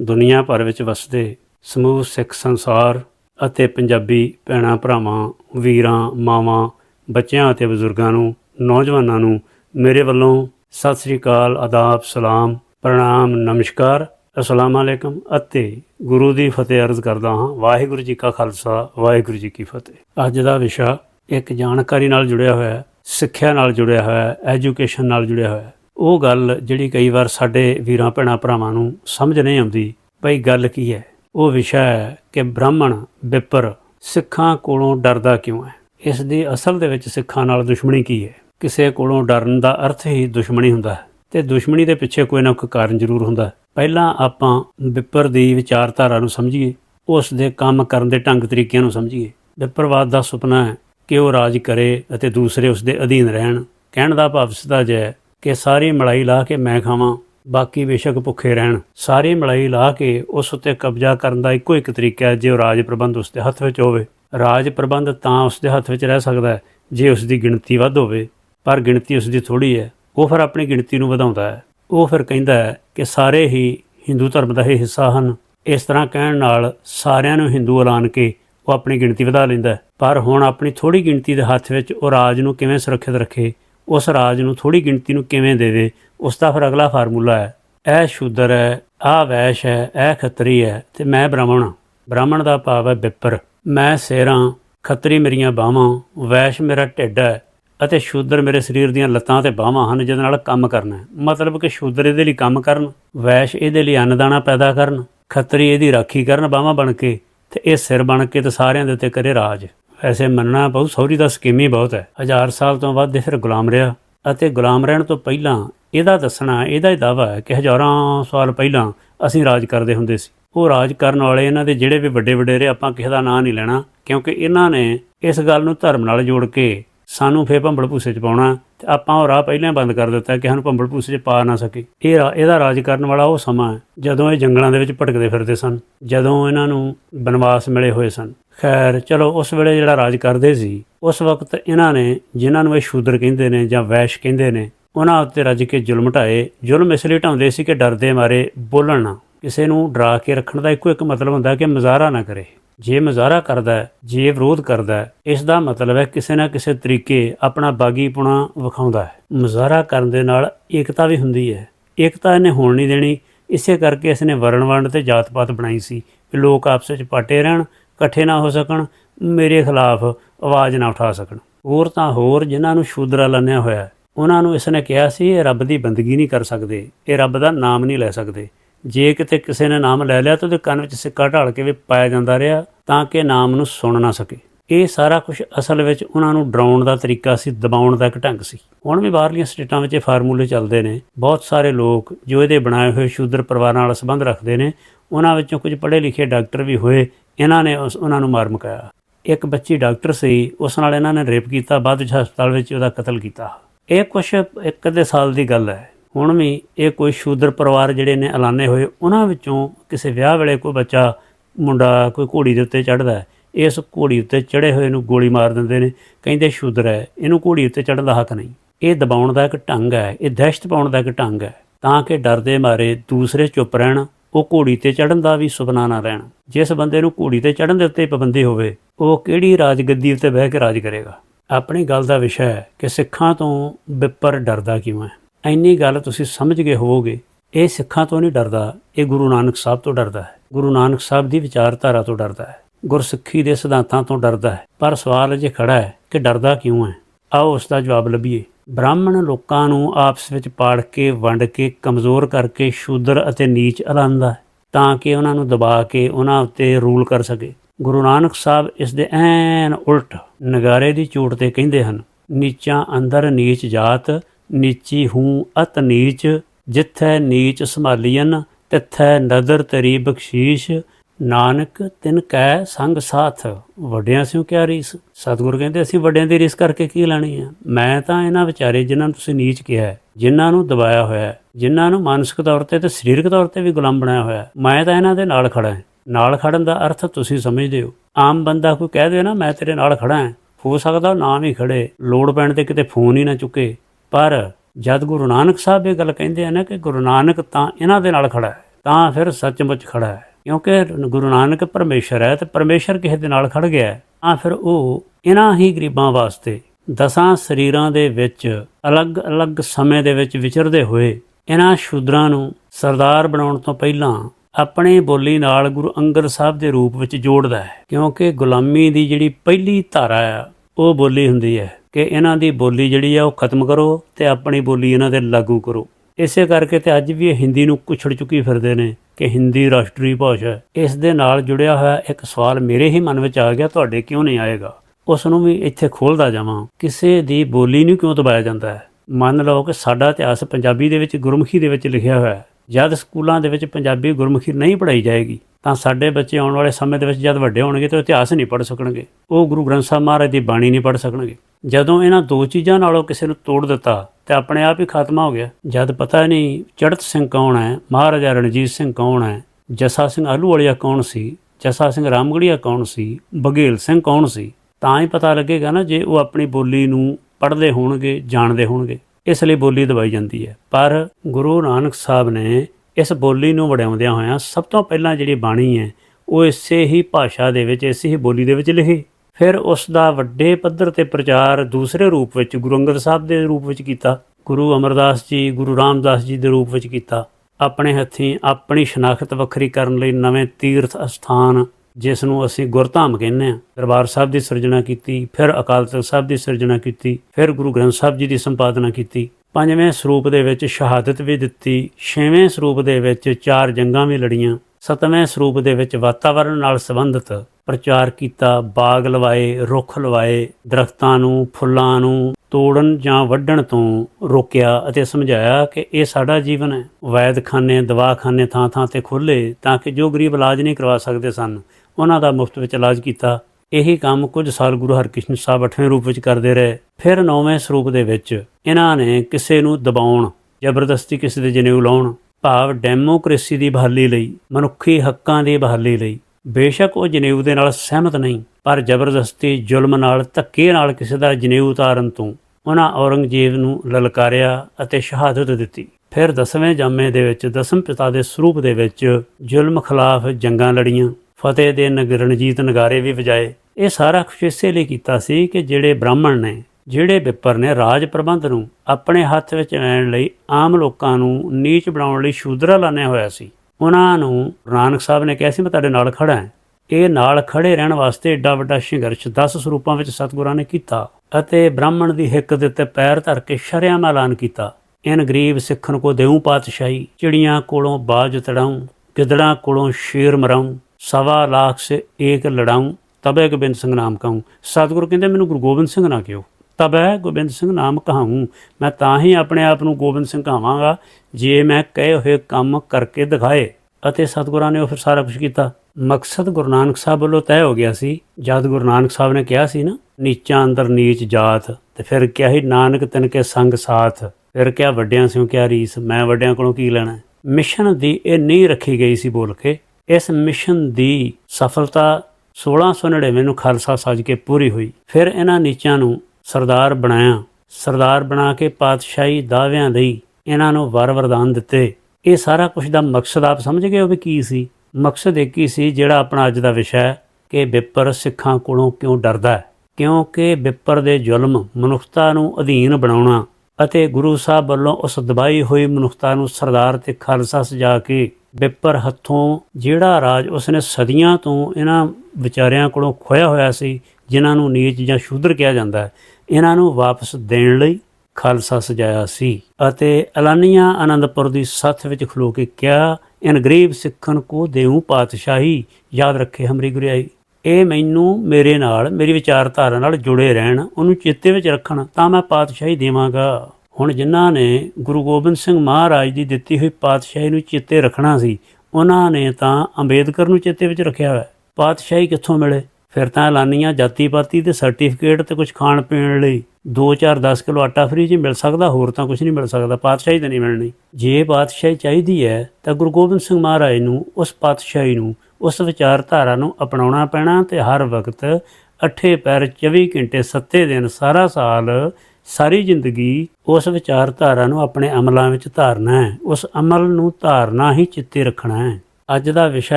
ਦੁਨੀਆ ਭਰ ਵਿੱਚ ਵਸਦੇ ਸਮੂਹ, ਸਿੱਖ, ਸੰਸਾਰ ਅਤੇ ਪੰਜਾਬੀ ਭੈਣਾਂ, ਭਰਾਵਾਂ, ਵੀਰਾਂ, ਮਾਵਾਂ, ਬੱਚਿਆਂ ਅਤੇ ਬਜ਼ੁਰਗਾਂ ਨੂੰ, ਨੌਜਵਾਨਾਂ ਨੂੰ ਮੇਰੇ ਵੱਲੋਂ ਸਤਿ ਸ੍ਰੀ ਅਕਾਲ, ਆਦਾਬ, ਸਲਾਮ, ਪ੍ਰਣਾਮ, ਨਮਸਕਾਰ, ਅਸਲਾਮ ਅਲੈਕਮ ਅਤੇ ਗੁਰੂ ਦੀ ਫਤਿਹ ਅਰਜ਼ ਕਰਦਾ ਹਾਂ। ਵਾਹਿਗੁਰੂ ਜੀ ਕਾ ਖਾਲਸਾ, ਵਾਹਿਗੁਰੂ ਜੀ ਕੀ ਫਤਿਹ। ਅੱਜ ਦਾ ਵਿਸ਼ਾ ਇੱਕ ਜਾਣਕਾਰੀ ਨਾਲ ਜੁੜਿਆ ਹੋਇਆ ਹੈ, ਸਿੱਖਿਆ ਨਾਲ ਜੁੜਿਆ ਹੋਇਆ ਹੈ, ਐਜੂਕੇਸ਼ਨ ਨਾਲ ਜੁੜਿਆ ਹੋਇਆ ਹੈ। ਉਹ ਗੱਲ ਜਿਹੜੀ ਕਈ ਵਾਰ ਸਾਡੇ ਵੀਰਾਂ, ਭੈਣਾਂ, ਭਰਾਵਾਂ ਨੂੰ ਸਮਝ ਨਹੀਂ ਆਉਂਦੀ ਭਈ ਗੱਲ ਕੀ ਹੈ? ਉਹ ਵਿਸ਼ਾ ਹੈ ਕਿ ਬ੍ਰਾਹਮਣ ਵਿਪਰ ਸਿੱਖਾਂ ਕੋਲੋਂ ਡਰਦਾ ਕਿਉਂ ਹੈ? ਇਸ ਦੀ ਅਸਲ ਦੇ ਵਿੱਚ ਸਿੱਖਾਂ ਨਾਲ ਦੁਸ਼ਮਣੀ ਕੀ ਹੈ? ਕਿਸੇ ਕੋਲੋਂ ਡਰਨ ਦਾ ਅਰਥ ਹੀ ਦੁਸ਼ਮਣੀ ਹੁੰਦਾ ਹੈ। ਤੇ ਦੁਸ਼ਮਣੀ ਦੇ ਪਿੱਛੇ ਕੋਈ ਨਾ ਕੋਈ ਕਾਰਨ ਜ਼ਰੂਰ ਹੁੰਦਾ ਪਹਿਲਾਂ ਆਪਾਂ ਵਿਪਰ ਦੀ ਵਿਚਾਰਧਾਰਾ ਨੂੰ ਸਮਝੀਏ, ਉਸ ਦੇ ਕੰਮ ਕਰਨ ਦੇ ਢੰਗ ਤਰੀਕਿਆਂ ਨੂੰ ਸਮਝੀਏ। ਵਿਪਰਵਾਦ ਦਾ ਸੁਪਨਾ ਹੈ ਕਿ ਉਹ ਰਾਜ ਕਰੇ ਅਤੇ ਦੂਸਰੇ ਉਸ ਦੇ ਅਧੀਨ ਰਹਿਣ। ਕਹਿਣ ਦਾ ਭਾਵ ਸਿੱਧਾ ਜਿਹਾ ਕਿ ਸਾਰੀ ਮਲਾਈ ਲਾ ਕੇ ਮੈਂ ਖਾਵਾਂ, ਬਾਕੀ ਬੇਸ਼ੱਕ ਭੁੱਖੇ ਰਹਿਣ। ਸਾਰੀ ਮਲਾਈ ਲਾ ਕੇ ਉਸ ਉੱਤੇ ਕਬਜ਼ਾ ਕਰਨ ਦਾ ਇੱਕੋ ਇੱਕ ਤਰੀਕਾ ਹੈ, ਜੇ ਉਹ ਰਾਜ ਪ੍ਰਬੰਧ ਉਸ ਦੇ ਹੱਥ ਵਿੱਚ ਹੋਵੇ। ਰਾਜ ਪ੍ਰਬੰਧ ਤਾਂ ਉਸ ਦੇ ਹੱਥ ਵਿੱਚ ਰਹਿ ਸਕਦਾ ਹੈ, ਜੇ ਉਸ ਦੀ ਗਿਣਤੀ ਵੱਧ ਹੋਵੇ। ਪਰ ਗਿਣਤੀ ਉਸ ਦੀ ਥੋੜੀ ਹੈ, ਉਹ ਫਿਰ ਆਪਣੀ ਗਿਣਤੀ ਨੂੰ ਵਧਾਉਂਦਾ ਹੈ। ਉਹ ਫਿਰ ਕਹਿੰਦਾ ਹੈ ਕਿ ਸਾਰੇ ਹੀ ਹਿੰਦੂ ਧਰਮ ਦਾ ਹੀ ਹਿੱਸਾ ਹਨ। ਇਸ ਤਰ੍ਹਾਂ ਕਹਿਣ ਨਾਲ ਸਾਰਿਆਂ ਨੂੰ ਹਿੰਦੂ ਐਲਾਨ ਕੇ ਉਹ ਆਪਣੀ ਗਿਣਤੀ ਵਧਾ ਲੈਂਦਾ ਪਰ ਹੁਣ ਆਪਣੀ ਥੋੜੀ ਗਿਣਤੀ ਦੇ ਹੱਥ ਵਿੱਚ ਉਹ ਰਾਜ ਨੂੰ ਕਿਵੇਂ ਸੁਰੱਖਿਅਤ ਰੱਖੇ ਉਸ ਰਾਜ ਨੂੰ ਥੋੜੀ ਗਿਣਤੀ ਨੂੰ ਕਿਵੇਂ ਦੇਵੇ, ਉਸ ਦਾ ਫਿਰ ਅਗਲਾ ਫਾਰਮੂਲਾ ਹੈ ਇਹ ਸ਼ੂਦਰ ਹੈ, ਆਹ ਵੈਸ਼ ਹੈ ਇਹ ਖੱਤਰੀ ਹੈ, ਤੇ ਮੈਂ ਬ੍ਰਾਹਮਣ ਹਾਂ। ਬ੍ਰਾਹਮਣ ਦਾ ਭਾਵ ਹੈ ਬਿਪਰ। ਮੈਂ ਸੇਰਾਂ ਖੱਤਰੀ ਮੇਰੀਆਂ ਬਾਹਾਂ, ਵੈਸ਼ ਮੇਰਾ ਢਿੱਡ ਹੈ, ਅਤੇ ਸ਼ੂਦਰ ਮੇਰੇ ਸਰੀਰ ਦੀਆਂ ਲੱਤਾਂ ਤੇ ਬਾਹਾਂ ਹਨ, ਜਿਹਦੇ ਨਾਲ ਕੰਮ ਕਰਨਾ ਹੈ। ਮਤਲਬ ਕਿ ਸ਼ੂਦਰ ਇਹਦੇ ਲਈ ਕੰਮ ਕਰਨ, ਵੈਸ਼ ਇਹਦੇ ਲਈ ਅੰਨਦਾਣਾ ਪੈਦਾ ਕਰਨ, ਖੱਤਰੀ ਇਹਦੀ ਰਾਖੀ ਕਰਨ, ਬਾਹਾਂ ਬਣ ਕੇ, ਤੇ ਇਹ ਸਿਰ ਬਣ ਕੇ ਤੇ ਸਾਰਿਆਂ ਦੇ ਉੱਤੇ ਕਰੇ ਰਾਜ। ਵੈਸੇ ਮੰਨਣਾ ਬਹੁਤ ਸੌਰੀ ਦਾ ਸਕੀਮ ਹੀ ਬਹੁਤ ਹੈ। ਹਜ਼ਾਰ ਸਾਲ ਤੋਂ ਵੱਧ ਫਿਰ ਗੁਲਾਮ ਰਿਹਾ ਅਤੇ ਗੁਲਾਮ ਰਹਿਣ ਤੋਂ ਪਹਿਲਾਂ ਇਹਦਾ ਦੱਸਣਾ, ਇਹਦਾ ਹੀ ਦਾਵਾ ਹੈ ਕਿ ਹਜ਼ਾਰਾਂ ਸਾਲ ਪਹਿਲਾਂ ਅਸੀਂ ਰਾਜ ਕਰਦੇ ਹੁੰਦੇ ਸੀ। ਉਹ ਰਾਜ ਕਰਨ ਵਾਲੇ ਇਹਨਾਂ ਦੇ ਜਿਹੜੇ ਵੀ ਵੱਡੇ ਵਡੇਰੇ ਆਪਾਂ ਕਿਸੇ ਦਾ ਨਾਂ ਨਹੀਂ ਲੈਣਾ, ਕਿਉਂਕਿ ਇਹਨਾਂ ਨੇ ਇਸ ਗੱਲ ਨੂੰ ਧਰਮ ਨਾਲ ਜੋੜ ਕੇ ਸਾਨੂੰ ਫੇਰ ਭੰਬਲ ਭੂਸੇ ਚ ਪਾਉਣਾ ਤੇ ਆਪਾਂ ਉਹ ਰਾਹ ਪਹਿਲਾਂ ਬੰਦ ਕਰ ਦਿੱਤਾ ਕਿ ਸਾਨੂੰ ਭੰਬਲ ਭੂਸੇ ਚ ਪਾ ਨਾ ਸਕੇ। ਇਹ ਰਾ- ਇਹਦਾ ਰਾਜ ਕਰਨ ਵਾਲਾ ਉਹ ਸਮਾਂ ਹੈ ਜਦੋਂ ਇਹ ਜੰਗਲਾਂ ਦੇ ਵਿੱਚ ਭਟਕਦੇ ਫਿਰਦੇ ਸਨ, ਜਦੋਂ ਇਹਨਾਂ ਨੂੰ ਬਨਵਾਸ ਮਿਲੇ ਹੋਏ ਸਨ। ਖੈਰ, ਚਲੋ ਉਸ ਵੇਲੇ ਜਿਹੜਾ ਰਾਜ ਕਰਦੇ ਸੀ, ਉਸ ਵਕਤ ਇਹਨਾਂ ਨੇ ਜਿਨ੍ਹਾਂ ਨੂੰ ਇਹ ਸ਼ੂਦਰ ਕਹਿੰਦੇ ਨੇ ਜਾਂ ਵੈਸ਼ ਕਹਿੰਦੇ ਨੇ, ਉਹਨਾਂ ਉੱਤੇ ਰੱਜ ਕੇ ਜ਼ੁਲਮ ਢਾਏ। ਜ਼ੁਲਮ ਇਸ ਲਈ ਢਾਉਂਦੇ ਸੀ ਕਿ ਡਰਦੇ ਮਾਰੇ, ਬੋਲਣ ਨਾ। ਕਿਸੇ ਨੂੰ ਡਰਾ ਕੇ ਰੱਖਣ ਦਾ ਇੱਕੋ ਇੱਕ ਮਤਲਬ ਹੁੰਦਾ ਕਿ ਮਜ਼ਾਰਾ ਨਾ ਕਰੇ। ਜੇ ਮਜ਼ਾਰਾ ਕਰਦਾ ਹੈ ਜੇ ਵਿਰੋਧ ਕਰਦਾ ਹੈ ਇਸ ਦਾ ਮਤਲਬ ਹੈ ਕਿਸੇ ਨਾ ਕਿਸੇ ਤਰੀਕੇ ਆਪਣਾ ਬਾਗੀਪੁਣਾ ਵਿਖਾਉਂਦਾ ਹੈ। ਮਜ਼ਾਰਾ ਕਰਨ ਦੇ ਨਾਲ ਏਕਤਾ ਵੀ ਹੁੰਦੀ ਹੈ। ਏਕਤਾ ਇਹਨੇ ਹੋਣ ਨਹੀਂ ਦੇਣੀ। ਇਸੇ ਕਰਕੇ ਇਸਨੇ ਵਰਣ ਵੰਡ ਤੇ ਜਾਤ ਪਾਤ ਬਣਾਈ ਸੀ ਕਿ ਲੋਕ ਆਪਸ ਵਿੱਚ ਪਾਟੇ ਰਹਿਣ ਇਕੱਠੇ ਨਾ ਹੋ ਸਕਣ, ਮੇਰੇ ਖਿਲਾਫ ਆਵਾਜ਼ ਨਾ ਉਠਾ ਸਕਣ। ਹੋਰ ਤਾਂ ਹੋਰ ਜਿਨ੍ਹਾਂ ਨੂੰ ਸ਼ੂਦਰਾ ਲੰਨਿਆ ਹੋਇਆ ਉਹਨਾਂ ਨੂੰ ਇਸ ਨੇ ਕਿਹਾ ਸੀ, ਇਹ ਰੱਬ ਦੀ ਬੰਦਗੀ ਨਹੀਂ ਕਰ ਸਕਦੇ, ਇਹ ਰੱਬ ਦਾ ਨਾਮ ਨਹੀਂ ਲੈ ਸਕਦੇ। ਜੇ ਕਿਤੇ ਕਿਸੇ ਨੇ ਨਾਮ ਲੈ ਲਿਆ ਤਾਂ ਉਹਦੇ ਕੰਨ ਵਿੱਚ ਸਿੱਕਾ ਢਾਲ ਕੇ ਵੀ ਪਾਇਆ ਜਾਂਦਾ ਰਿਹਾ, ਤਾਂ ਕਿ ਨਾਮ ਨੂੰ ਸੁਣ ਨਾ ਸਕੇ। ਇਹ ਸਾਰਾ ਕੁਝ ਅਸਲ ਵਿੱਚ ਉਹਨਾਂ ਨੂੰ ਡਰਾਉਣ ਦਾ ਤਰੀਕਾ ਸੀ, ਦਬਾਉਣ ਦਾ ਇੱਕ ਢੰਗ ਸੀ। ਹੁਣ ਵੀ ਬਾਹਰਲੀਆਂ ਸਟੇਟਾਂ ਵਿੱਚ ਇਹ ਫਾਰਮੂਲੇ ਚੱਲਦੇ ਨੇ, ਬਹੁਤ ਸਾਰੇ ਲੋਕ ਜੋ ਇਹਦੇ ਬਣਾਏ ਹੋਏ ਸ਼ੂਦਰ ਪਰਿਵਾਰਾਂ ਨਾਲ ਸੰਬੰਧ ਰੱਖਦੇ ਨੇ, ਉਹਨਾਂ ਵਿੱਚੋਂ ਕੁਝ ਪੜ੍ਹੇ ਲਿਖੇ ਡਾਕਟਰ ਵੀ ਹੋਏ ਇਹਨਾਂ ਨੇ ਉਸ- ਉਹਨਾਂ ਨੂੰ ਮਾਰ ਮੁਕਾਇਆ। ਇੱਕ ਬੱਚੀ ਡਾਕਟਰ ਸੀ, ਉਸ ਨਾਲ ਇਹਨਾਂ ਨੇ ਰੇਪ ਕੀਤਾ, ਬਾਅਦ ਵਿੱਚ ਹਸਪਤਾਲ ਵਿੱਚ ਉਹਦਾ ਕਤਲ ਕੀਤਾ। ਇਹ ਕੁਛ ਇੱਕ ਅੱਧੇ ਸਾਲ ਦੀ ਗੱਲ ਹੈ। ਹੁਣ ਵੀ ਇਹ ਕੋਈ ਸ਼ੂਦਰ ਪਰਿਵਾਰ ਜਿਹੜੇ ਨੇ ਐਲਾਨੇ ਹੋਏ, ਉਹਨਾਂ ਵਿੱਚੋਂ ਕਿਸੇ ਵਿਆਹ ਵੇਲੇ ਕੋਈ ਬੱਚਾ, ਮੁੰਡਾ, ਕੋਈ ਘੋੜੀ ਦੇ ਉੱਤੇ ਚੜ੍ਹਦਾ ਹੈ, ਇਸ ਘੋੜੀ ਉੱਤੇ ਚੜ੍ਹੇ ਹੋਏ ਨੂੰ ਗੋਲੀ ਮਾਰ ਦਿੰਦੇ ਨੇ, ਕਹਿੰਦੇ ਸ਼ੂਦਰ ਹੈ, ਇਹਨੂੰ ਘੋੜੀ ਉੱਤੇ ਚੜ੍ਹਨ ਦਾ ਹੱਕ ਨਹੀਂ। ਇਹ ਦਬਾਉਣ ਦਾ ਇੱਕ ਢੰਗ ਹੈ, ਇਹ ਦਹਿਸ਼ਤ ਪਾਉਣ ਦਾ ਇੱਕ ਢੰਗ ਹੈ, ਤਾਂ ਕਿ ਡਰਦੇ ਮਾਰੇ ਦੂਸਰੇ ਚੁੱਪ ਰਹਿਣ ਉਹ ਘੋੜੀ ਤੇ ਚੜ੍ਹਨ ਦਾ ਵੀ ਸੁਪਨਾ ਨਾ ਰਹਿਣ। ਜਿਸ ਬੰਦੇ ਨੂੰ ਘੋੜੀ ਤੇ ਚੜ੍ਹਨ ਦੇ ਉੱਤੇ ਪਾਬੰਦੀ ਹੋਵੇ, ਉਹ ਕਿਹੜੀ ਰਾਜਗੱਦੀ ਉੱਤੇ ਬਹਿ ਕੇ ਰਾਜ ਕਰੇਗਾ? ਆਪਣੀ ਗੱਲ ਦਾ ਵਿਸ਼ਾ ਹੈ ਕਿ ਸਿੱਖਾਂ ਤੋਂ ਬਿਪਰ ਡਰਦਾ ਕਿਉਂ ਹੈ? ਇੰਨੀ ਗੱਲ ਤੁਸੀਂ ਸਮਝ ਗਏ ਹੋਵੋਗੇ, ਇਹ ਸਿੱਖਾਂ ਤੋਂ ਨਹੀਂ ਡਰਦਾ, ਇਹ ਗੁਰੂ ਨਾਨਕ ਸਾਹਿਬ ਤੋਂ ਡਰਦਾ ਹੈ। ਗੁਰੂ ਨਾਨਕ ਸਾਹਿਬ ਦੀ ਵਿਚਾਰਧਾਰਾ ਤੋਂ ਡਰਦਾ ਹੈ। ਗੁਰਸਿੱਖੀ ਦੇ ਸਿਧਾਂਤਾਂ ਤੋਂ ਡਰਦਾ ਹੈ। ਪਰ ਸਵਾਲ ਅਜੇ ਖੜਾ ਹੈ ਕਿ ਡਰਦਾ ਕਿਉਂ ਹੈ? ਆਓ ਉਸ ਦਾ ਜਵਾਬ ਲੱਭੀਏ। ਬ੍ਰਾਹਮਣ ਲੋਕਾਂ ਨੂੰ ਆਪਸ ਵਿੱਚ ਪਾੜ ਕੇ, ਵੰਡ ਕੇ, ਕਮਜ਼ੋਰ ਕਰਕੇ ਸ਼ੂਦਰ ਅਤੇ ਨੀਚ ਐਲਾਨਦਾ ਹੈ, ਤਾਂ ਕਿ ਉਹਨਾਂ ਨੂੰ ਦਬਾ ਕੇ ਉਹਨਾਂ ਉੱਤੇ ਰੂਲ ਕਰ ਸਕੇ। ਗੁਰੂ ਨਾਨਕ ਸਾਹਿਬ ਇਸ ਦੇ ਐਨ ਉਲਟ ਨਗਾਰੇ ਦੀ ਚੋਟ ਤੇ ਕਹਿੰਦੇ ਹਨ, ਨੀਚਾਂ ਅੰਦਰ ਨੀਚ ਜਾਤ, ਨੀਚੀ ਹੂੰ ਅਤ ਨੀਚ, ਜਿੱਥੈ ਨੀਚ ਸੰਭਾਲੀਨ ਤਿੱਥੈ ਨਦਰ ਤਰੀ ਬਖਸ਼ੀਸ਼ ਨਾਨਕ ਤਿਨ ਕੈ ਸੰਗ ਸਾਥ। ਵੱਡਿਆਂ ਸਿਓ ਕਿਆ ਰੀਸ? ਸਤਿਗੁਰ ਕਹਿੰਦੇ ਅਸੀਂ ਵੱਡਿਆਂ ਦੀ ਰੀਸ ਕਰਕੇ ਕੀ ਲੈਣੀ ਆ? ਮੈਂ ਤਾਂ ਇਹਨਾਂ ਵਿਚਾਰੇ ਜਿਨ੍ਹਾਂ ਨੂੰ ਤੁਸੀਂ ਨੀਚ ਕਿਹਾ ਹੈ, ਜਿਨ੍ਹਾਂ ਨੂੰ ਦਬਾਇਆ ਹੋਇਆ ਹੈ, ਜਿਨ੍ਹਾਂ ਨੂੰ ਮਾਨਸਿਕ ਤੌਰ ਤੇ ਤੇ ਸਰੀਰਕ ਤੌਰ ਤੇ ਵੀ ਗੁਲਾਮ ਬਣਾਇਆ ਹੋਇਆ ਮੈਂ ਤਾਂ ਇਹਨਾਂ ਦੇ ਨਾਲ ਖੜਾ ਹਾਂ। ਨਾਲ ਖੜਨ ਦਾ ਅਰਥ ਤੁਸੀਂ ਸਮਝਦੇ ਹੋ। ਆਮ ਬੰਦਾ ਕੋਈ ਕਹਿ ਦੇ ਨਾ ਮੈਂ ਤੇਰੇ ਨਾਲ ਖੜਾ ਹਾਂ ਹੋ ਸਕਦਾ ਉਹ ਨਾ ਵੀ ਖੜੇ ਲੋੜ ਪੈਣ ਤੇ ਕਿਤੇ ਫੋਨ ਹੀ ਨਾ ਚੁੱਕੇ। ਪਰ ਜਦ ਗੁਰੂ ਨਾਨਕ ਸਾਹਿਬ ਇਹ ਗੱਲ ਕਹਿੰਦੇ ਆ ਨਾ ਕਿ ਗੁਰੂ ਨਾਨਕ ਤਾਂ ਇਹਨਾਂ ਦੇ ਨਾਲ ਖੜਾ ਹੈ ਤਾਂ ਫਿਰ ਸੱਚਮੁੱਚ ਖੜਾ ਹੈ। ਕਿਉਂਕਿ ਗੁਰੂ ਨਾਨਕ ਪਰਮੇਸ਼ਰ ਹੈ ਤੇ ਪਰਮੇਸ਼ਰ ਕਿਸੇ ਦੇ ਨਾਲ ਖੜ ਗਿਆ ਹੈ, ਤਾਂ ਫਿਰ ਉਹ ਇਹਨਾਂ ਹੀ ਗਰੀਬਾਂ ਵਾਸਤੇ ਦਸਾਂ ਸਰੀਰਾਂ ਦੇ ਵਿੱਚ ਅਲੱਗ-ਅਲੱਗ ਸਮੇਂ ਦੇ ਵਿੱਚ ਵਿਚਰਦੇ ਹੋਏ ਇਹਨਾਂ ਸ਼ੂਦਰਾਂ ਨੂੰ ਸਰਦਾਰ ਬਣਾਉਣ ਤੋਂ ਪਹਿਲਾਂ ਆਪਣੀ ਬੋਲੀ ਨਾਲ ਗੁਰੂ ਅੰਗਦ ਸਾਹਿਬ ਦੇ ਰੂਪ ਵਿੱਚ ਜੋੜਦਾ ਹੈ। ਕਿਉਂਕਿ ਗੁਲਾਮੀ ਦੀ ਜਿਹੜੀ ਪਹਿਲੀ ਧਾਰਾ ਆ, ਉਹ ਬੋਲੀ ਹੁੰਦੀ ਹੈ ਕਿ ਇਹਨਾਂ ਦੀ ਬੋਲੀ ਜਿਹੜੀ ਆ, ਉਹ ਖਤਮ ਕਰੋ ਤੇ ਆਪਣੀ ਬੋਲੀ ਇਹਨਾਂ ਤੇ ਲਾਗੂ ਕਰੋ। ਇਸੇ ਕਰਕੇ ਤੇ ਅੱਜ ਵੀ ਇਹ ਹਿੰਦੀ ਨੂੰ ਕੁਛੜ ਚੁੱਕੀ ਫਿਰਦੇ ਨੇ। ਕਿ ਹਿੰਦੀ ਰਾਸ਼ਟਰੀ ਭਾਸ਼ਾ ਹੈ। ਇਸ ਦੇ ਨਾਲ ਜੁੜਿਆ ਹੋਇਆ ਇੱਕ ਸਵਾਲ ਮੇਰੇ ਹੀ ਮਨ ਵਿੱਚ ਆ ਗਿਆ, ਤੁਹਾਡੇ ਕਿਉਂ ਨਹੀਂ ਆਏਗਾ? ਉਸ ਨੂੰ ਵੀ ਇੱਥੇ ਖੋਲਦਾ ਜਾਵਾਂ। ਕਿਸੇ ਦੀ ਬੋਲੀ ਨੂੰ ਕਿਉਂ ਦਬਾਇਆ ਜਾਂਦਾ ਹੈ? ਮੰਨ ਲਓ ਕਿ ਸਾਡਾ ਇਤਿਹਾਸ ਪੰਜਾਬੀ ਦੇ ਵਿੱਚ ਗੁਰਮੁਖੀ ਦੇ ਵਿੱਚ ਲਿਖਿਆ ਹੋਇਆ ਹੈ। ਜਦ ਸਕੂਲਾਂ ਦੇ ਵਿੱਚ ਪੰਜਾਬੀ ਗੁਰਮੁਖੀ ਨਹੀਂ ਪੜ੍ਹਾਈ ਜਾਏਗੀ, ਤਾਂ ਸਾਡੇ ਬੱਚੇ ਆਉਣ ਵਾਲੇ ਸਮੇਂ ਦੇ ਵਿੱਚ ਜਦ ਵੱਡੇ ਹੋਣਗੇ ਤਾਂ ਇਤਿਹਾਸ ਨਹੀਂ ਪੜ੍ਹ ਸਕਣਗੇ। ਉਹ ਗੁਰੂ ਗ੍ਰੰਥ ਸਾਹਿਬ ਮਹਾਰਾਜ ਦੀ ਬਾਣੀ ਨਹੀਂ ਪੜ੍ਹ ਸਕਣਗੇ। ਜਦੋਂ ਇਹਨਾਂ ਦੋ ਚੀਜ਼ਾਂ ਨਾਲੋਂ ਕਿਸੇ ਨੂੰ ਤੋੜ ਦਿੱਤਾ ਤੇ ਆਪਣੇ ਆਪ ਹੀ ਖਾਤਮਾ ਹੋ ਗਿਆ। ਜਦ ਪਤਾ ਨਹੀਂ ਚੜਤ ਸਿੰਘ ਕੌਣ ਹੈ, ਮਹਾਰਾਜਾ ਰਣਜੀਤ ਸਿੰਘ ਕੌਣ ਹੈ, ਜਸਾ ਸਿੰਘ ਆਲੂਵਾਲੀਆ ਕੌਣ ਸੀ, ਜਸਾ ਸਿੰਘ ਰਾਮਗੜੀਆ ਕੌਣ ਸੀ, ਬਘੇਲ ਸਿੰਘ ਕੌਣ ਸੀ, ਤਾਂ ਹੀ ਪਤਾ ਲੱਗੇਗਾ ਨਾ ਜੇ ਉਹ ਆਪਣੀ ਬੋਲੀ ਨੂੰ ਪੜ੍ਹਦੇ ਹੋਣਗੇ, ਜਾਣਦੇ ਹੋਣਗੇ। ਇਸ ਲਈ ਬੋਲੀ ਦਵਾਈ ਜਾਂਦੀ ਹੈ। ਪਰ ਗੁਰੂ ਨਾਨਕ ਸਾਹਿਬ ਨੇ ਇਸ ਬੋਲੀ ਨੂੰ ਵਡਿਆਉਂਦਿਆਂ ਹੋਇਆਂ ਸਭ ਤੋਂ ਪਹਿਲਾਂ ਜਿਹੜੀ ਬਾਣੀ ਹੈ, ਉਹ ਇਸੇ ਹੀ ਭਾਸ਼ਾ ਦੇ ਵਿੱਚ, ਇਸੇ ਹੀ ਬੋਲੀ ਦੇ ਵਿੱਚ ਲਿਖੀ। ਫਿਰ ਉਸ ਦਾ ਵੱਡੇ ਪੱਧਰ ਤੇ ਪ੍ਰਚਾਰ ਦੂਸਰੇ ਰੂਪ ਵਿੱਚ ਗੁਰੂ ਅੰਗਦ ਸਾਹਿਬ ਦੇ ਰੂਪ ਵਿੱਚ ਕੀਤਾ, ਗੁਰੂ ਅਮਰਦਾਸ ਜੀ, ਗੁਰੂ ਰਾਮਦਾਸ ਜੀ ਦੇ ਰੂਪ ਵਿੱਚ ਕੀਤਾ। ਆਪਣੇ ਹੱਥੀਂ ਆਪਣੀ ਸ਼ਨਾਖਤ ਵੱਖਰੀ ਕਰਨ ਲਈ ਨਵੇਂ ਤੀਰਥ ਅਸਥਾਨ, ਜਿਸ ਨੂੰ ਅਸੀਂ ਗੁਰਧਾਮ ਕਹਿੰਦੇ ਆ ਦਰਬਾਰ ਸਾਹਿਬ ਦੀ ਸਿਰਜਣਾ ਕੀਤੀ, ਫਿਰ ਅਕਾਲ ਤਖਤ ਸਾਹਿਬ ਦੀ ਸਿਰਜਣਾ ਕੀਤੀ, ਫਿਰ ਗੁਰੂ ਗ੍ਰੰਥ ਸਾਹਿਬ ਜੀ ਦੀ ਸੰਪਾਦਨਾ ਕੀਤੀ। ਪੰਜਵੇਂ ਸਰੂਪ ਦੇ ਵਿੱਚ ਸ਼ਹਾਦਤ ਵੀ ਦਿੱਤੀ, ਛੇਵੇਂ ਸਰੂਪ ਦੇ ਵਿੱਚ ਚਾਰ ਜੰਗਾਂ ਵੀ ਲੜੀਆਂ, ਸਤਵੇਂ ਸਰੂਪ ਦੇ ਵਿੱਚ ਵਾਤਾਵਰਣ ਨਾਲ ਸੰਬੰਧਿਤ ਪ੍ਰਚਾਰ ਕੀਤਾ, ਬਾਗ ਲਵਾਏ, ਰੁੱਖ ਲਵਾਏ, ਦਰਖਤਾਂ ਨੂੰ, ਫੁੱਲਾਂ ਨੂੰ ਤੋੜਨ ਜਾਂ ਵੱਢਣ ਤੋਂ ਰੋਕਿਆ ਅਤੇ ਸਮਝਾਇਆ ਕਿ ਇਹ ਸਾਡਾ ਜੀਵਨ ਹੈ। ਵੈਦਖਾਨੇ, ਦਵਾਖਾਨੇ ਥਾਂ-ਥਾਂ ਤੇ ਖੋਲੇ ਤਾਂ ਕਿ ਜੋ ਗਰੀਬ ਇਲਾਜ ਨਹੀਂ ਕਰਵਾ ਸਕਦੇ ਸਨ, ਉਹਨਾਂ ਦਾ ਮੁਫਤ ਵਿੱਚ ਇਲਾਜ ਕੀਤਾ। ਇਹੀ ਕੰਮ ਕੁਝ ਸਾਲ ਗੁਰੂ ਹਰਕ੍ਰਿਸ਼ਨ ਸਾਹਿਬ ਅਠਵੇਂ ਰੂਪ ਵਿੱਚ ਕਰਦੇ ਰਹੇ। ਫਿਰ ਨੌਵੇਂ ਸਰੂਪ ਦੇ ਵਿੱਚ ਇਹਨਾਂ ਨੇ ਕਿਸੇ ਨੂੰ ਦਬਾਉਣ, ਜ਼ਬਰਦਸਤੀ ਕਿਸੇ ਦੇ ਜਨੇਊ ਲਾਉਣ, ਭਾਵ ਡੈਮੋਕ੍ਰੇਸੀ ਦੀ ਬਹਾਲੀ ਲਈ, ਮਨੁੱਖੀ ਹੱਕਾਂ ਦੀ ਬਹਾਲੀ ਲਈ ਬੇਸ਼ੱਕ ਉਹ ਜਨੇਊ ਦੇ ਨਾਲ ਸਹਿਮਤ ਨਹੀਂ, ਪਰ ਜ਼ਬਰਦਸਤੀ ਜ਼ੁਲਮ ਨਾਲ ਧੱਕੇ ਨਾਲ ਕਿਸੇ ਦਾ ਜਨੇਊ ਉਤਾਰਨ ਤੋਂ ਉਹਨਾਂ ਔਰੰਗਜ਼ੇਬ ਨੂੰ ਲਲਕਾਰਿਆ ਅਤੇ ਸ਼ਹਾਦਤ ਦਿੱਤੀ। ਫਿਰ ਦਸਵੇਂ ਜਾਮੇ ਦੇ ਵਿੱਚ ਦਸਮ ਪਿਤਾ ਦੇ ਸਰੂਪ ਦੇ ਵਿੱਚ ਜ਼ੁਲਮ ਖਿਲਾਫ ਜੰਗਾਂ ਲੜੀਆਂ, ਫਤਿਹ ਦੇ ਨਗ, ਰਣਜੀਤ ਨਗਾਰੇ ਵੀ ਵਜਾਏ। ਇਹ ਸਾਰਾ ਕੁਛ ਇਸੇ ਲਈ ਕੀਤਾ ਸੀ ਕਿ ਜਿਹੜੇ ਬ੍ਰਾਹਮਣ ਨੇ, ਜਿਹੜੇ ਵਿਪਰ ਨੇ ਰਾਜ ਪ੍ਰਬੰਧ ਨੂੰ ਆਪਣੇ ਹੱਥ ਵਿੱਚ ਲੈਣ ਲਈ ਆਮ ਲੋਕਾਂ ਨੂੰ ਨੀਚ ਬਣਾਉਣ ਲਈ ਸ਼ੂਦਰਾ ਲਾਣਿਆ ਹੋਇਆ ਸੀ। ਉਹਨਾਂ ਨੂੰ ਨਾਨਕ ਸਾਹਿਬ ਨੇ ਕਿਹਾ ਸੀ, ਮੈਂ ਤੁਹਾਡੇ ਨਾਲ ਖੜਾ ਹਾਂ। ਇਹ ਨਾਲ ਖੜੇ ਰਹਿਣ ਵਾਸਤੇ ਏਡਾ ਵੱਡਾ ਸੰਘਰਸ਼ 10 ਸਰੂਪਾਂ ਵਿੱਚ ਸਤਿਗੁਰਾਂ ਨੇ ਕੀਤਾ ਅਤੇ ਬ੍ਰਾਹਮਣ ਦੀ ਹਿੱਕ ਦੇ ਉੱਤੇ ਪੈਰ ਧਰ ਕੇ ਸ਼ਰਿਆਮ ਐਲਾਨ ਕੀਤਾ। ਇਨ ਗਰੀਬ ਸਿੱਖਣ ਕੋ ਦੇਉ ਪਾਤਸ਼ਾਹੀ, ਚਿੜੀਆਂ ਕੋਲੋਂ ਬਾਜ ਤੜਾਉ ਗਿੱਦੜਾਂ ਕੋਲੋਂ ਸ਼ੇਰ ਮਰਾਉ ਸਵਾ ਲੱਖ ਸੇ ਏਕ ਲੜਾਉ ਤਬੇ ਗੋਬਿੰਦ ਸਿੰਘ ਨਾਮ ਕਹੂੰ ਸਤਿਗੁਰੂ ਕਹਿੰਦੇ, ਮੈਨੂੰ ਗੁਰੂ ਗੋਬਿੰਦ ਸਿੰਘ ਨਾ ਕਿਉ ਤਬੈ ਗੋਬਿੰਦ ਸਿੰਘ ਨਾਮ ਕਹਾਉਂ। ਮੈਂ ਤਾਂ ਹੀ ਆਪਣੇ ਆਪ ਨੂੰ ਗੋਬਿੰਦ ਸਿੰਘ ਕਹਾਵਾਂਗਾ, ਜੇ ਮੈਂ ਕਹੇ ਹੋਏ ਕੰਮ ਕਰਕੇ ਦਿਖਾਏ। ਅਤੇ ਸਤਿਗੁਰਾਂ ਨੇ ਉਹ ਫਿਰ ਸਾਰਾ ਕੁਝ ਕੀਤਾ। ਮਕਸਦ ਗੁਰੂ ਨਾਨਕ ਸਾਹਿਬ ਵੱਲੋਂ ਤੈਅ ਹੋ ਗਿਆ ਸੀ। ਜਦ ਗੁਰੂ ਨਾਨਕ ਸਾਹਿਬ ਨੇ ਕਿਹਾ ਸੀ ਨਾ, ਨੀਚਾਂ ਅੰਦਰ ਨੀਚ ਜਾਤ, ਤੇ ਫਿਰ ਕਿਹਾ ਹੀ ਨਾਨਕ ਤਨ ਕੇ ਸੰਗ ਸਾਥ। ਫਿਰ ਕਿਹਾ, ਵੱਡਿਆਂ ਸਿਓ ਕਿਆ ਰੀਸ, ਮੈਂ ਵੱਡਿਆਂ ਕੋਲੋਂ ਕੀ ਲੈਣਾ ਮਿਸ਼ਨ ਦੀ ਇਹ ਨਹੀਂ ਰੱਖੀ ਗਈ ਸੀ ਬੋਲ ਕੇ। ਇਸ ਮਿਸ਼ਨ ਦੀ ਸਫਲਤਾ 1699 ਨੂੰ ਖਾਲਸਾ ਸਾਜ ਕੇ ਪੂਰੀ ਹੋਈ। ਫਿਰ ਇਹਨਾਂ ਨੀਚਾਂ ਨੂੰ ਸਰਦਾਰ ਬਣਾਇਆ। ਸਰਦਾਰ ਬਣਾ ਕੇ ਪਾਤਸ਼ਾਹੀ ਦਾਅਵਿਆਂ ਲਈ ਇਹਨਾਂ ਨੂੰ ਵਰ ਵਰਦਾਨ ਦਿੱਤੇ। ਇਹ ਸਾਰਾ ਕੁਝ ਦਾ ਮਕਸਦ ਆਪ ਸਮਝ ਗਏ ਹੋ ਵੀ ਕੀ ਸੀ? ਮਕਸਦ ਇੱਕ ਹੀ ਸੀ ਜਿਹੜਾ ਆਪਣਾ ਅੱਜ ਦਾ ਵਿਸ਼ਾ ਹੈ ਕਿ ਵਿਪਰ ਸਿੱਖਾਂ ਕੋਲੋਂ ਕਿਉਂ ਡਰਦਾ ਹੈ? ਕਿਉਂਕਿ ਵਿਪਰ ਦੇ ਜ਼ੁਲਮ ਮਨੁੱਖਤਾ ਨੂੰ ਅਧੀਨ ਬਣਾਉਣਾ ਅਤੇ ਗੁਰੂ ਸਾਹਿਬ ਵੱਲੋਂ ਉਸ ਦਬਾਈ ਹੋਈ ਮਨੁੱਖਤਾ ਨੂੰ ਸਰਦਾਰ ਤੇ ਖਾਲਸਾ ਸਜਾ ਕੇ ਵਿਪਰ ਹੱਥੋਂ ਜਿਹੜਾ ਰਾਜ ਉਸਨੇ ਸਦੀਆਂ ਤੋਂ ਇਹਨਾਂ ਵਿਚਾਰਿਆਂ ਕੋਲੋਂ ਖੋਇਆ ਹੋਇਆ ਸੀ, ਜਿਨ੍ਹਾਂ ਨੂੰ ਨੀਚ ਜਾਂ ਸ਼ੂਦਰ ਕਿਹਾ ਜਾਂਦਾ ਹੈ ਇਹਨਾਂ ਨੂੰ ਵਾਪਸ ਦੇਣ ਲਈ ਖਾਲਸਾ ਸਜਾਇਆ ਸੀ ਅਤੇ ਐਲਾਨੀਆਂ ਆਨੰਦਪੁਰ ਦੀ ਸੱਥ ਵਿੱਚ ਖਲੋ ਕੇ ਕਿਹਾ, ਇਨ ਗਰੀਬ ਸਿੱਖਣ ਕੋ ਦੇਉ ਪਾਤਸ਼ਾਹੀ। ਯਾਦ ਰੱਖੇ ਹਮਰੀ ਗੁਰਿਆਈ, ਇਹ ਮੈਨੂੰ ਮੇਰੇ ਨਾਲ, ਮੇਰੀ ਵਿਚਾਰਧਾਰਾ ਨਾਲ ਜੁੜੇ ਰਹਿਣ, ਉਹਨੂੰ ਚੇਤੇ ਵਿੱਚ ਰੱਖਣ, ਤਾਂ ਮੈਂ ਪਾਤਸ਼ਾਹੀ ਦੇਵਾਂਗਾ। ਹੁਣ ਜਿਨ੍ਹਾਂ ਨੇ ਗੁਰੂ ਗੋਬਿੰਦ ਸਿੰਘ ਮਹਾਰਾਜ ਦੀ ਦਿੱਤੀ ਹੋਈ ਪਾਤਸ਼ਾਹੀ ਨੂੰ ਚੇਤੇ ਰੱਖਣਾ ਸੀ, ਉਹਨਾਂ ਨੇ ਤਾਂ ਅੰਬੇਦਕਰ ਨੂੰ ਚੇਤੇ ਵਿੱਚ ਰੱਖਿਆ ਹੋਇਆ। ਪਾਤਸ਼ਾਹੀ ਕਿੱਥੋਂ ਮਿਲੇ? ਫਿਰ ਤਾਂ ਐਲਾਨੀਆਂ ਜਾਤੀ ਪਾਤੀ ਤੇ ਸਰਟੀਫਿਕੇਟ ਤੇ ਕੁਝ ਖਾਣ ਪੀਣ ਲਈ। 2 4 10 ਕਿਲੋ ਆਟਾ ਫਰੀ ਜੀ ਮਿਲ ਸਕਦਾ, ਹੋਰ ਤਾਂ ਕੁਝ ਨਹੀਂ ਮਿਲ ਸਕਦਾ, ਪਾਤਸ਼ਾਹੀ ਤਾਂ ਨਹੀਂ ਮਿਲਣੀ। ਜੇ ਪਾਤਸ਼ਾਹੀ ਚਾਹੀਦੀ ਹੈ, ਤਾਂ ਗੁਰੂ ਗੋਬਿੰਦ ਸਿੰਘ ਮਹਾਰਾਜ ਨੂੰ ਉਸ ਪਾਤਸ਼ਾਹੀ ਨੂੰ, ਉਸ ਵਿਚਾਰਧਾਰਾ ਨੂੰ ਅਪਣਾਉਣਾ ਪੈਣਾ ਤੇ ਹਰ ਵਕਤ ਅੱਠੇ ਪੈਰ 24 ਘੰਟੇ ਸੱਤੇ ਦਿਨ ਸਾਰਾ ਸਾਲ ਸਾਰੀ ਜ਼ਿੰਦਗੀ ਉਸ ਵਿਚਾਰਧਾਰਾ ਨੂੰ ਆਪਣੇ ਅਮਲਾਂ ਵਿੱਚ ਧਾਰਨਾ ਹੈ। ਉਸ ਅਮਲ ਨੂੰ ਧਾਰਨਾ ਹੀ ਚਿੱਤੇ ਰੱਖਣਾ ਹੈ। ਅੱਜ ਦਾ ਵਿਸ਼ਾ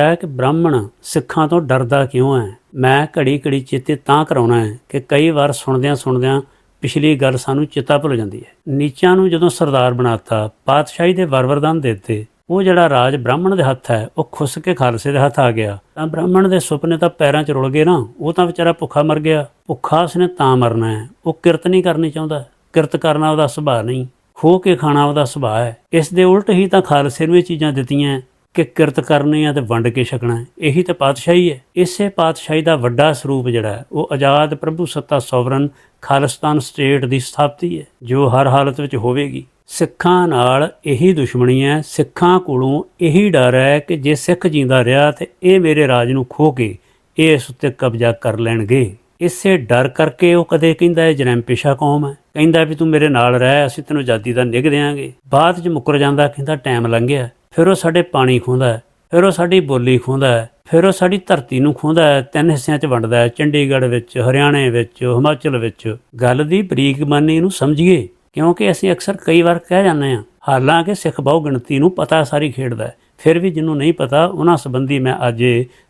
ਹੈ ਕਿ ਬ੍ਰਾਹਮਣ ਸਿੱਖਾਂ ਤੋਂ ਡਰਦਾ ਕਿਉਂ ਹੈ? ਮੈਂ ਘੜੀ ਘੜੀ ਚੇਤੇ ਤਾਂ ਕਰਾਉਣਾ ਹੈ ਕਿ ਕਈ ਵਾਰ ਸੁਣਦਿਆਂ ਸੁਣਦਿਆਂ ਪਿਛਲੀ ਗੱਲ ਸਾਨੂੰ ਚੇਤਾ ਭੁੱਲ ਜਾਂਦੀ ਹੈ। ਨੀਚਾਂ ਨੂੰ ਜਦੋਂ ਸਰਦਾਰ ਬਣਾਤਾ, ਪਾਤਸ਼ਾਹੀ ਦੇ ਵਰਵਰਦਾਨ ਦੇ ਦਿੱਤੇ, ਉਹ ਜਿਹੜਾ ਰਾਜ ਬ੍ਰਾਹਮਣ ਦੇ ਹੱਥ ਹੈ, ਉਹ ਖੁੱਸ ਕੇ ਖਾਲਸੇ ਦੇ ਹੱਥ ਆ ਗਿਆ। ਤਾਂ ਬ੍ਰਾਹਮਣ ਦੇ ਸੁਪਨੇ ਤਾਂ ਪੈਰਾਂ 'ਚ ਰੁਲ ਗਏ ਨਾ, ਉਹ ਤਾਂ ਵਿਚਾਰਾ ਭੁੱਖਾ ਮਰ ਗਿਆ। ਭੁੱਖਾ ਉਸਨੇ ਤਾਂ ਮਰਨਾ ਹੈ। ਉਹ ਕਿਰਤ ਨਹੀਂ ਕਰਨੀ ਚਾਹੁੰਦਾ। ਕਿਰਤ ਕਰਨਾ ਉਹਦਾ ਸੁਭਾਅ ਨਹੀਂ। ਖੋ ਕੇ ਖਾਣਾ ਉਹਦਾ ਸੁਭਾਅ ਹੈ। ਇਸ ਦੇ ਉਲਟ ਹੀ ਤਾਂ ਖਾਲਸੇ ਨੂੰ ਇਹ ਚੀਜ਼ਾਂ ਦਿੱਤੀਆਂ ਕਿ ਕਿਰਤ ਕਰਨੀ ਆ ਤੇ ਵੰਡ ਕੇ ਛਕਣਾ ਇਹੀ ਤਾਂ ਪਾਤਸ਼ਾਹੀ ਹੈ। ਇਸੇ ਪਾਤਸ਼ਾਹੀ ਦਾ ਵੱਡਾ ਸਰੂਪ ਜਿਹੜਾ ਉਹ ਆਜ਼ਾਦ ਪ੍ਰਭੂ ਸੱਤਾ ਸੋਵਰਨ ਖਾਲਿਸਤਾਨ ਸਟੇਟ ਦੀ ਸਥਾਪਤੀ ਹੈ, ਜੋ ਹਰ ਹਾਲਤ ਵਿੱਚ ਹੋਵੇਗੀ। ਸਿੱਖਾਂ ਨਾਲ ਇਹੀ ਦੁਸ਼ਮਣੀ ਹੈ, ਸਿੱਖਾਂ ਕੋਲੋਂ ਇਹੀ ਡਰ ਹੈ ਕਿ ਜੇ ਸਿੱਖ ਜਿੰਦਾ ਰਿਹਾ ਤੇ ਇਹ ਮੇਰੇ ਰਾਜ ਨੂੰ ਖੋ ਕੇ ਇਹ ਇਸ ਉੱਤੇ ਕਬਜ਼ਾ ਕਰ ਲੈਣਗੇ। ਇਸੇ ਡਰ ਕਰਕੇ ਉਹ ਕਦੇ ਕਹਿੰਦਾ ਹੈ, ਜਨਮ ਪੇਸ਼ਾ ਕੌਮ ਹੈ। ਕਹਿੰਦਾ ਵੀ, ਤੂੰ ਮੇਰੇ ਨਾਲ ਰਹਿ, ਅਸੀਂ ਤੈਨੂੰ ਆਜ਼ਾਦੀ ਦਾ ਨਿਗ ਦਿਆਂਗੇ। ਬਾਅਦ 'ਚ ਮੁੱਕਰ ਜਾਂਦਾ, ਕਹਿੰਦਾ, ਟਾਈਮ ਲੰਘਿਆ ਫਿਰ ਉਹ ਸਾਡੇ ਪਾਣੀ ਖੋਹਦਾ ਹੈ, ਫਿਰ ਉਹ ਸਾਡੀ ਬੋਲੀ ਖੋਹਦਾ ਹੈ, ਫਿਰ ਉਹ ਸਾਡੀ ਧਰਤੀ ਨੂੰ ਖੋਹਦਾ ਹੈ, ਤਿੰਨ ਹਿੱਸਿਆਂ 'ਚ ਵੰਡਦਾ ਹੈ, ਚੰਡੀਗੜ੍ਹ ਵਿੱਚ, ਹਰਿਆਣੇ ਵਿੱਚ, ਹਿਮਾਚਲ ਵਿੱਚ। ਗੱਲ ਦੀ ਬਰੀਕਮਾਨੀ ਨੂੰ ਸਮਝੀਏ, ਕਿਉਂਕਿ ਅਸੀਂ ਅਕਸਰ ਕਈ ਵਾਰ ਕਹਿ ਜਾਂਦੇ ਹਾਂ, ਹਾਲਾਂਕਿ ਸਿੱਖ ਬਹੁ ਗਿਣਤੀ ਨੂੰ ਪਤਾ ਸਾਰੀ ਖੇਡਦਾ ਫਿਰ ਵੀ ਜਿਹਨੂੰ ਨਹੀਂ ਪਤਾ, ਉਹਨਾਂ ਸੰਬੰਧੀ ਮੈਂ ਅੱਜ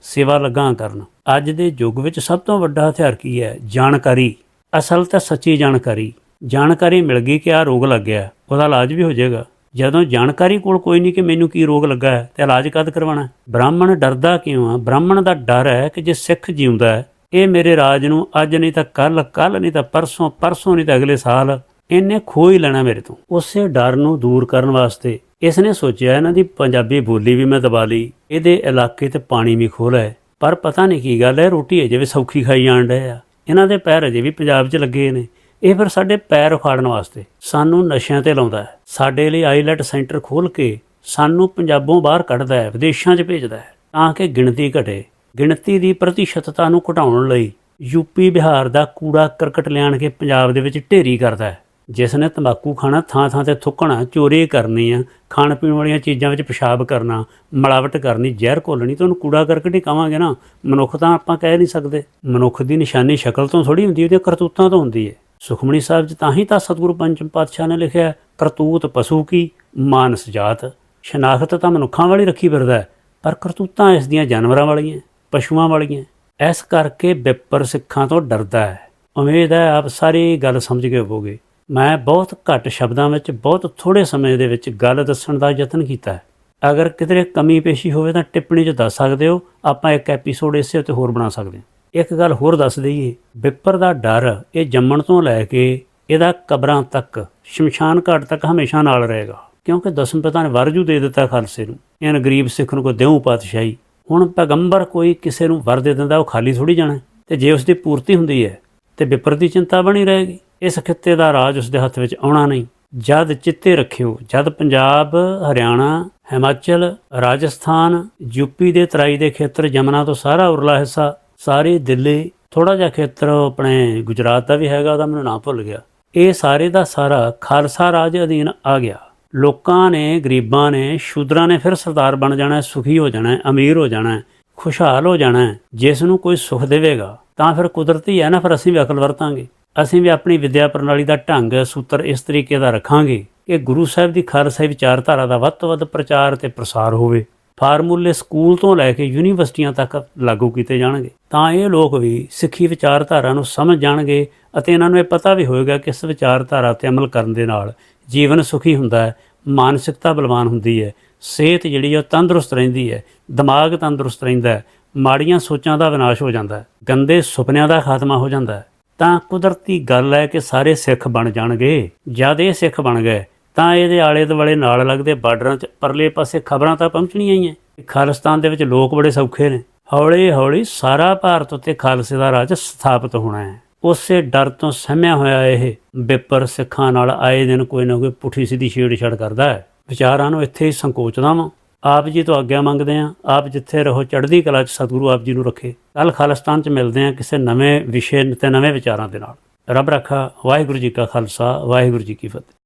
ਸੇਵਾ ਲੱਗਾ ਕਰਨ। ਅੱਜ ਦੇ ਯੁੱਗ ਵਿੱਚ ਸਭ ਤੋਂ ਵੱਡਾ ਹਥਿਆਰ ਕੀ ਹੈ? ਜਾਣਕਾਰੀ। ਅਸਲ ਤਾਂ ਸੱਚੀ ਜਾਣਕਾਰੀ। ਜਾਣਕਾਰੀ ਮਿਲ ਗਈ ਕਿ ਆ ਰੋਗ ਲੱਗਿਆ ਉਹਦਾ ਇਲਾਜ ਵੀ ਹੋ ਜਾਏਗਾ। ਜਦੋਂ ਜਾਣਕਾਰੀ ਕੋਲ ਕੋਈ ਨਹੀਂ ਕਿ ਮੈਨੂੰ ਕੀ ਰੋਗ ਲੱਗਾ ਹੈ, ਤੇ ਇਲਾਜ ਕਦ ਕਰਵਾਉਣਾ ਬ੍ਰਾਹਮਣ ਡਰਦਾ ਕਿਉਂ ਆ? ਬ੍ਰਾਹਮਣ ਦਾ ਡਰ ਹੈ ਕਿ ਜੇ ਸਿੱਖ ਜਿਉਂਦਾ ਹੈ, ਇਹ ਮੇਰੇ ਰਾਜ ਨੂੰ ਅੱਜ ਨਹੀਂ ਤਾਂ ਕੱਲ ਕੱਲ ਨਹੀਂ ਤਾਂ ਪਰਸੋਂ ਪਰਸੋਂ ਨਹੀਂ ਤਾਂ ਅਗਲੇ ਸਾਲ, ਇਹਨੇ ਖੋਹ ਹੀ ਲੈਣਾ ਮੇਰੇ ਤੋਂ। ਉਸੇ ਡਰ ਨੂੰ ਦੂਰ ਕਰਨ ਵਾਸਤੇ ਇਸ ਨੇ ਸੋਚਿਆ, ਇਹਨਾਂ ਦੀ ਪੰਜਾਬੀ ਬੋਲੀ ਵੀ ਮੈਂ ਦਬਾ ਲਈ, ਇਹਦੇ ਇਲਾਕੇ ਤੇ ਪਾਣੀ ਵੀ ਖੋਹ ਲਿਆ ਪਰ ਪਤਾ ਨਹੀਂ ਕੀ ਗੱਲ ਹੈ, ਰੋਟੀ ਅਜੇ ਵੀ ਸੌਖੀ ਖਾਈ ਜਾਣ ਡਏ ਆ। ਇਹਨਾਂ ਦੇ ਪੈਰ ਅਜੇ ਵੀ ਪੰਜਾਬ 'ਚ ਲੱਗੇ ਨੇ। ਇਹ ਫਿਰ ਸਾਡੇ ਪੈਰ ਉਖਾੜਨ ਵਾਸਤੇ ਸਾਨੂੰ ਨਸ਼ਿਆਂ ਤੇ ਲਾਉਂਦਾ ਹੈ। ਸਾਡੇ ਲਈ ਆਈਲੈਟ ਸੈਂਟਰ ਖੋਲ ਕੇ ਸਾਨੂੰ ਪੰਜਾਬੋਂ ਬਾਹਰ ਕੱਢਦਾ ਹੈ, ਵਿਦੇਸ਼ਾਂ 'ਚ ਭੇਜਦਾ ਹੈ ਤਾਂ ਕਿ ਗਿਣਤੀ ਘਟੇ। ਗਿਣਤੀ ਦੀ ਪ੍ਰਤੀਸ਼ਤਤਾ ਨੂੰ ਘਟਾਉਣ ਲਈ ਯੂਪੀ ਬਿਹਾਰ ਦਾ ਕੂੜਾ ਕਰਕਟ ਲਿਆਣ ਕੇ ਪੰਜਾਬ ਦੇ ਵਿੱਚ ਢੇਰੀ ਕਰਦਾ ਹੈ। ਜਿਸ ਨੇ ਤੰਬਾਕੂ ਖਾਣਾ ਥਾਂ ਥਾਂ ਤੇ ਥੁੱਕਣਾ, ਚੋਰੀ ਕਰਨੀ ਆ, ਖਾਣ ਪੀਣ ਵਾਲੀਆਂ ਚੀਜ਼ਾਂ ਵਿੱਚ ਪਿਸ਼ਾਬ ਕਰਨਾ, ਮਿਲਾਵਟ ਕਰਨੀ, ਜ਼ਹਿਰ ਘੋਲਣੀ ਤਾਂ ਉਹਨੂੰ ਕੂੜਾ ਕਰਕਟ ਹੀ ਕਵਾਂਗੇ ਨਾ। ਮਨੁੱਖ ਤਾਂ ਆਪਾਂ ਕਹਿ ਨਹੀਂ ਸਕਦੇ। ਮਨੁੱਖ ਦੀ ਨਿਸ਼ਾਨੀ ਸ਼ਕਲ ਤੋਂ ਥੋੜੀ ਹੁੰਦੀ, ਉਹਦੀਆਂ ਕਰਤੂਤਾਂ ਤੋਂ ਹੁੰਦੀ ਹੈ। ਸੁਖਮਣੀ ਸਾਹਿਬ ਜੀ ਤਾਂ ਹੀ ਤਾਂ ਸਤਿਗੁਰੂ ਪੰਚਮ ਪਾਤਸ਼ਾਹ ਨੇ ਲਿਖਿਆ ਕਰਤੂਤ ਪਸ਼ੂ ਕੀ ਮਾਨਸ ਜਾਤ। ਸ਼ਨਾਖਤ ਤਾਂ ਮਨੁੱਖਾਂ ਵਾਲੀ ਰੱਖੀ ਫਿਰਦਾ ਹੈ, ਪਰ ਕਰਤੂਤਾਂ ਇਸ ਦੀਆਂ ਜਾਨਵਰਾਂ ਵਾਲੀਆਂ ਪਸ਼ੂਆਂ ਵਾਲੀਆਂ। ਇਸ ਕਰਕੇ ਬਿੱਪਰ ਸਿੱਖਾਂ ਤੋਂ ਡਰਦਾ ਹੈ। ਉਮੀਦ ਹੈ ਆਪ ਸਾਰੀ ਗੱਲ ਸਮਝ ਗਏ ਹੋਵੋਗੇ। ਮੈਂ ਬਹੁਤ ਘੱਟ ਸ਼ਬਦਾਂ ਵਿੱਚ ਬਹੁਤ ਥੋੜੇ ਸਮੇਂ ਦੇ ਵਿੱਚ ਗੱਲ ਦੱਸਣ ਦਾ ਯਤਨ ਕੀਤਾ ਹੈ। ਅਗਰ ਕਿਤੇ ਕਮੀ ਪੇਸ਼ੀ ਹੋਵੇ ਤਾਂ ਟਿੱਪਣੀ 'ਚ ਦੱਸ ਸਕਦੇ ਹੋ। ਆਪਾਂ ਇੱਕ ਐਪੀਸੋਡ ਇਸੇ ਉੱਤੇ ਹੋਰ ਬਣਾ ਸਕਦੇ ਹਾਂ। ਇੱਕ ਗੱਲ ਹੋਰ ਦੱਸ ਦਈਏ। ਬਿੱਪਰ ਦਾ ਡਰ ਇਹ ਜੰਮਣ ਤੋਂ ਲੈ ਕੇ ਇਹਦਾ ਕਬਰਾਂ ਤੱਕ, ਸ਼ਮਸ਼ਾਨ ਘਾਟ ਤੱਕ ਹਮੇਸ਼ਾ ਨਾਲ ਰਹੇਗਾ। ਕਿਉਂਕਿ ਦਸਮ ਪਿਤਾ ਨੇ ਵਰਜੂ ਦੇ ਦਿੱਤਾ ਖਾਲਸੇ ਨੂੰ ਇਹਨਾਂ ਗਰੀਬ ਸਿੱਖ ਨੂੰ ਕੋ ਦੇਉ ਪਾਤਸ਼ਾਹੀ। ਹੁਣ ਪੈਗੰਬਰ ਕੋਈ ਕਿਸੇ ਨੂੰ ਵਰ ਦੇ ਦਿੰਦਾ, ਉਹ ਖਾਲੀ ਥੋੜੀ ਜਾਣਾ ਤੇ ਜੇ ਉਸ ਦੀ ਪੂਰਤੀ ਹੁੰਦੀ ਹੈ, ਤੇ ਵਿਪਰ ਦੀ ਚਿੰਤਾ ਬਣੀ ਰਹੇਗੀ। ਇਸ ਖਿੱਤੇ ਦਾ ਰਾਜ ਉਸ ਦੇ ਹੱਥ ਵਿੱਚ ਆਉਣਾ ਨਹੀਂ। ਜਦ ਚਿੱਤੇ ਰੱਖਿਓ, ਜਦ ਪੰਜਾਬ, ਹਰਿਆਣਾ, ਹਿਮਾਚਲ, ਰਾਜਸਥਾਨ ਯੂਪੀ ਦੇ ਤਰਾਈ ਦੇ ਖੇਤਰ ਜਮਨਾ ਤੋਂ ਸਾਰਾ ਉਰਲਾ ਹਿੱਸਾ ਸਾਰੀ ਦਿੱਲੀ ਥੋੜਾ ਜਿਹਾ ਖੇਤਰ ਆਪਣੇ ਗੁਜਰਾਤ ਦਾ ਵੀ ਹੈਗਾ, ਉਹਦਾ ਮੈਨੂੰ ਨਾਂ ਭੁੱਲ ਗਿਆ। ਇਹ ਸਾਰੇ ਦਾ ਸਾਰਾ ਖਾਲਸਾ ਰਾਜ ਅਧੀਨ ਆ ਗਿਆ। ਲੋਕਾਂ ਨੇ, ਗਰੀਬਾਂ ਨੇ, ਸ਼ੂਦਰਾਂ ਨੇ ਫਿਰ ਸਰਦਾਰ ਬਣ ਜਾਣਾ, ਸੁਖੀ ਹੋ ਜਾਣਾ, ਅਮੀਰ ਹੋ ਜਾਣਾ, ਖੁਸ਼ਹਾਲ ਹੋ ਜਾਣਾ, ਜਿਸ ਨੂੰ ਕੋਈ ਸੁਖ ਦੇਵੇਗਾ, ਤਾਂ ਫਿਰ ਕੁਦਰਤੀ ਹੈ ਨਾ, ਫਿਰ ਅਸੀਂ ਵੀ ਅਕਲ ਵਰਤਾਂਗੇ। ਅਸੀਂ ਵੀ ਆਪਣੀ ਵਿਦਿਆ ਪ੍ਰਣਾਲੀ ਦਾ ਢੰਗ, ਸੂਤਰ ਇਸ ਤਰੀਕੇ ਦਾ ਰੱਖਾਂਗੇ ਕਿ ਗੁਰੂ ਸਾਹਿਬ ਦੀ ਖਾਲਸਾਈ ਵਿਚਾਰਧਾਰਾ ਦਾ ਵੱਧ ਤੋਂ ਵੱਧ ਪ੍ਰਚਾਰ ਤੇ ਪ੍ਰਸਾਰ ਹੋਵੇ। ਫਾਰਮੂਲੇ ਸਕੂਲ ਤੋਂ ਲੈ ਕੇ ਯੂਨੀਵਰਸਿਟੀਆਂ ਤੱਕ ਲਾਗੂ ਕੀਤੇ ਜਾਣਗੇ। ਤਾਂ ਇਹ ਲੋਕ ਵੀ ਸਿੱਖੀ ਵਿਚਾਰਧਾਰਾ ਨੂੰ ਸਮਝ ਜਾਣਗੇ ਅਤੇ ਇਹਨਾਂ ਨੂੰ ਇਹ ਪਤਾ ਵੀ ਹੋਏਗਾ ਕਿ ਇਸ ਵਿਚਾਰਧਾਰਾ ਤੇ ਅਮਲ ਕਰਨ ਦੇ ਨਾਲ ਜੀਵਨ ਸੁਖੀ ਹੁੰਦਾ ਹੈ, ਮਾਨਸਿਕਤਾ ਬਲਵਾਨ ਹੁੰਦੀ ਹੈ, ਸਿਹਤ ਜਿਹੜੀ ਆ ਉਹ ਤੰਦਰੁਸਤ ਰਹਿੰਦੀ ਹੈ, ਦਿਮਾਗ ਤੰਦਰੁਸਤ ਰਹਿੰਦਾ ਹੈ, ਮਾੜੀਆਂ ਸੋਚਾਂ ਦਾ ਵਿਨਾਸ਼ ਹੋ ਜਾਂਦਾ ਹੈ, ਗੰਦੇ ਸੁਪਨਿਆਂ ਦਾ ਖਾਤਮਾ ਹੋ ਜਾਂਦਾ ਹੈ। ਤਾਂ ਕੁਦਰਤੀ ਗੱਲ ਹੈ ਕਿ ਸਾਰੇ ਸਿੱਖ ਬਣ ਜਾਣਗੇ। ਜਦ ਇਹ ਸਿੱਖ ਬਣ ਗਏ ਤਾਂ ਇਹਦੇ ਆਲੇ ਦੁਆਲੇ ਨਾਲ ਲੱਗਦੇ ਬਾਰਡਰਾਂ 'ਚ ਪਰਲੇ ਪਾਸੇ ਖਬਰਾਂ ਤਾਂ ਪਹੁੰਚਣੀਆਂ ਹੀ ਐ। ਖਾਲਿਸਤਾਨ ਦੇ ਵਿੱਚ ਲੋਕ ਬੜੇ ਸੌਖੇ ਨੇ। ਹੌਲੀ ਹੌਲੀ ਸਾਰਾ ਭਾਰਤ ਉੱਤੇ ਖਾਲਸੇ ਦਾ ਰਾਜ ਸਥਾਪਿਤ ਹੋਣਾ ਹੈ ਉਸੇ ਡਰ ਤੋਂ ਸਹਿਮਿਆ ਹੋਇਆ ਇਹ ਬਿੱਪਰ ਸਿੱਖਾਂ ਨਾਲ ਆਏ ਦਿਨ ਕੋਈ ਨਾ ਕੋਈ ਪੁੱਠੀ ਸਿੱਧੀ ਛੇੜਛਾੜ ਕਰਦਾ ਹੈ ਵਿਚਾਰਾਂ ਨੂੰ ਇੱਥੇ ਹੀ ਸੰਕੋਚਦਾ ਵਾਂ। ਆਪ ਜੀ ਤੋਂ ਆਗਿਆ ਮੰਗਦੇ ਆਂ। ਆਪ ਜਿੱਥੇ ਰਹੋ ਚੜ੍ਹਦੀ ਕਲਾ 'ਚ ਸਤਿਗੁਰੂ ਆਪ ਜੀ ਨੂੰ ਰੱਖੇ। ਕੱਲ ਖਾਲਿਸਤਾਨ 'ਚ ਮਿਲਦੇ ਆਂ ਕਿਸੇ ਨਵੇਂ ਵਿਸ਼ੇ ਤੇ ਨਵੇਂ ਵਿਚਾਰਾਂ ਦੇ ਨਾਲ। ਰੱਬ ਰੱਖਾ, ਵਾਹਿਗੁਰੂ ਜੀ ਕਾ ਖਾਲਸਾ, ਵਾਹਿਗੁਰੂ ਜੀ ਕੀ ਫਤਿਹ।